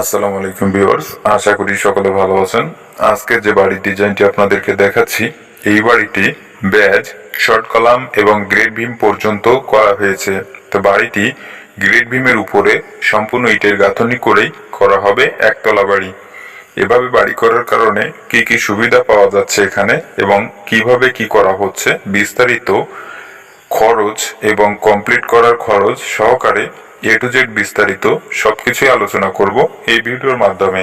আসসালামু আলাইকুম ভিউয়ার্স, আশা করি সকলে ভালো আছেন। আজকে যে বাড়ির ডিজাইনটি আপনাদেরকে দেখাচ্ছি, এই বাড়িটি ব্যাজ, শর্ট কলাম এবং গ্রেড ভীম পর্যন্ত করা হয়েছে। তো বাড়িটি গ্রেড ভীমের উপরে সম্পূর্ণ ইটের গাঁথনি করেই করা হবে একতলা বাড়ি। এভাবে বাড়ি করার কারণে কি কি সুবিধা পাওয়া যাচ্ছে এখানে এবং কীভাবে কি করা হচ্ছে বিস্তারিত খরচ এবং কমপ্লিট করার খরচ সহকারে এ টু জেড বিস্তারিত সবকিছুই আলোচনা করব এই ভিডিওর মাধ্যমে।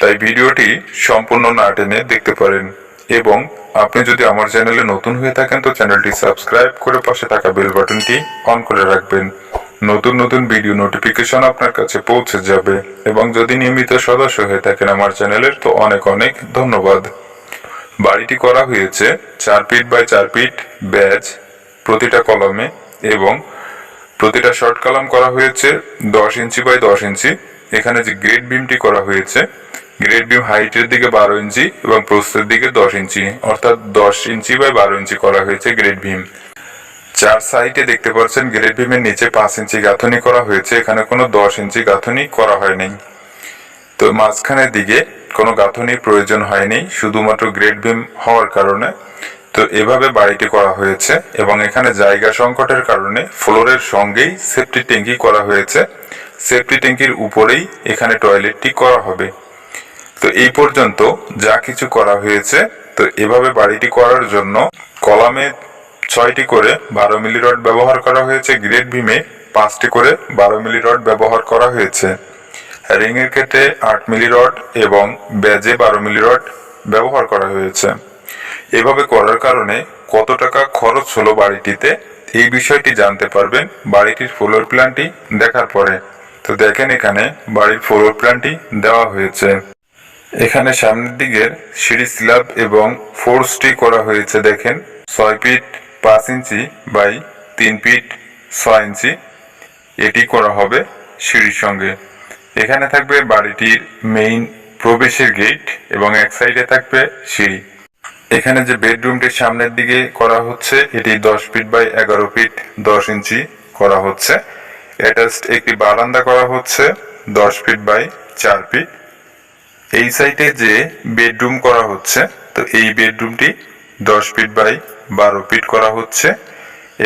তাই ভিডিওটি সম্পূর্ণ না টেনে দেখতে পারেন এবং আপনি যদি আমার চ্যানেলে নতুন হয়ে থাকেন তো চ্যানেলটি সাবস্ক্রাইব করে পাশে থাকা বেল বাটনটি অন করে রাখবেন। নতুন নতুন ভিডিও নোটিফিকেশন আপনার কাছে পৌঁছে যাবে এবং যদি নিয়মিত সদস্য হয়ে থাকেন আমার চ্যানেলের তো অনেক অনেক ধন্যবাদ। বাড়িটি করা হয়েছে চার ফিট বাই চার ফিট ব্যাজ প্রতিটা কলমে এবং প্রতিটা শর্ট কলাম করা হয়েছে দশ ইঞ্চি বাই দশ ইঞ্চি। এখানে যে গ্রেড বিমটি করা হয়েছে, গ্রেড বিম হাইটের দিকে বারো ইঞ্চি এবং প্রস্থের দিকে দশ ইঞ্চি, অর্থাৎ দশ ইঞ্চি বাই বারো ইঞ্চি করা হয়েছে গ্রেড বিম। চার সাইডে দেখতে পাচ্ছেন গ্রেড বিমের নিচে পাঁচ ইঞ্চি গাঁথনি করা হয়েছে, এখানে কোনো দশ ইঞ্চি গাঁথনি করা হয়নি তো মাঝখানের দিকে কোনো গাঁথনির প্রয়োজন হয়নি, শুধুমাত্র গ্রেড বিম হওয়ার কারণে তো এভাবে বাড়িটি করা হয়েছে এবং এখানে জায়গা সংকটের কারণে ফ্লোরের সঙ্গেই সেফটি ট্যাঙ্কি করা হয়েছে। সেফটি ট্যাঙ্কির উপরেই এখানে টয়লেটটি করা হবে। তো এই পর্যন্ত যা কিছু করা হয়েছে, তো এভাবে বাড়িটি করার জন্য কলামে ছয়টি করে বারো মিলি রড ব্যবহার করা হয়েছে গ্রেড বিমে পাঁচটি করে বারো মিলি রড ব্যবহার করা হয়েছে। রিং এর ক্ষেত্রে আট মিলি রড এবং ব্যাজে বারো মিলি রড ব্যবহার করা হয়েছে। এভাবে করার কারণে কত টাকা খরচ হলো বাড়িটিতে, এই বিষয়টি জানতে পারবেন বাড়িটির ফ্লোর প্ল্যানটি দেখার পরে। তো দেখেন এখানে বাড়ির ফ্লোর প্ল্যানটি দেওয়া হয়েছে। এখানে সামনের দিকের সিঁড়ি স্ল্যাব এবং ফোর্সটি করা হয়েছে, দেখেন। ছয় ফিট পাঁচ ইঞ্চি বাই তিন ফিট ছয় ইঞ্চি এটি করা হবে সিঁড়ির সঙ্গে। এখানে থাকবে বাড়িটির মেইন প্রবেশের গেট এবং এক সাইডে থাকবে সিঁড়ি। এখানে যে বেডরুমটির সামনের দিকে করা হচ্ছে, এটি দশ ফিট বাই এগারো ফিট, দশ ইঞ্চি করা হচ্ছে। অ্যাটাচড একটি বারান্দা করা হচ্ছে, দশ ফিট বাই চার ফিট। এই সাইডে যে বেডরুম করা হচ্ছে, তো এই বেডরুমটি দশ ফিট বাই বারো ফিট করা হচ্ছে।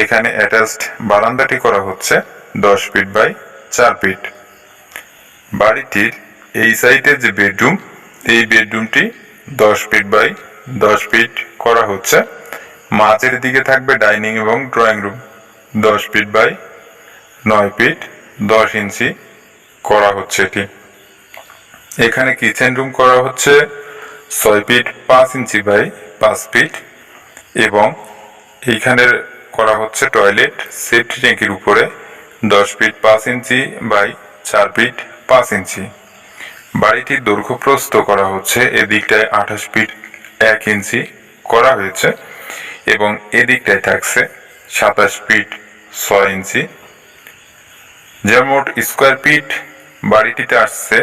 এখানে অ্যাটাচড বারান্দাটি করা হচ্ছে, দশ ফিট বাই চার ফিট। বাড়িটির এই সাইডে যে বেডরুম, এই বেডরুমটি দশ ফিট বাই দশ ফিট করা হচ্ছে। মাঝের দিকে থাকবে ডাইনিং এবং ড্রয়িং রুম দশ ফিট বাই নয় ফিট দশ ইঞ্চি করা হচ্ছে এটি। এখানে কিচেন রুম করা হচ্ছে ছয় ফিট পাঁচ ইঞ্চি বাই পাঁচ ফিট এবং এইখানের করা হচ্ছে টয়লেট সেফটি ট্যাঙ্কির উপরে দশ ফিট পাঁচ ইঞ্চি বাই চার ফিট পাঁচ ইঞ্চি। বাড়িটির দৈর্ঘ্য প্রস্থ করা হচ্ছে এদিকটায় আঠাশ ফিট এক ইঞ্চি করা হয়েছে এবং এদিকটায় থাকছে সাতাশ ফিট ছয় ইঞ্চি। যার মোট স্কোয়ার ফিট বাড়িটিতে আসছে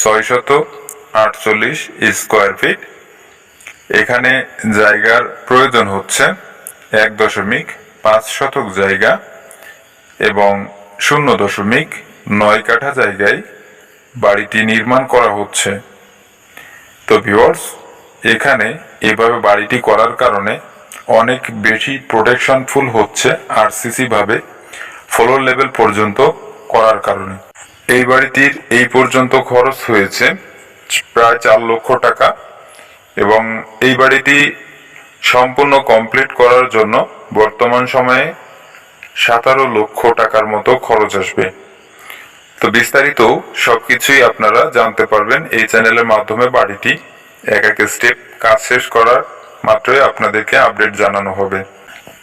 ছয়শত আটচল্লিশ স্কোয়ার ফিট। এখানে জায়গার প্রয়োজন হচ্ছে এক দশমিক পাঁচ শতক জায়গা এবং শূন্য দশমিক নয় কাঠা জায়গায় বাড়িটি নির্মাণ করা হচ্ছে। তো ভিউয়ার্স এখানে এভাবে বাড়িটি করার কারণে অনেক বেশি প্রোটেকশন ফুল হচ্ছে আরসিসি ভাবে ফ্লোর লেভেল পর্যন্ত করার কারণে। এই বাড়িটির এই পর্যন্ত খরচ হয়েছে প্রায় চার লক্ষ টাকা এবং এই বাড়িটি সম্পূর্ণ কমপ্লিট করার জন্য বর্তমান সময়ে সতেরো লক্ষ টাকার মতো খরচ আসবে। তো বিস্তারিত সবকিছুই আপনারা জানতে পারবেন এই চ্যানেলের মাধ্যমে বাড়িটি এক এক স্টেপ কাজ শেষ করার মাত্রই আপনাদেরকে আপডেট জানানো হবে।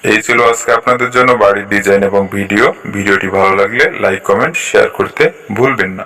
এই ছিল আজকে আপনাদের জন্য বাড়ির ডিজাইন এবং ভিডিও ভিডিওটি ভালো লাগলে লাইক কমেন্ট শেয়ার করতে ভুলবেন না।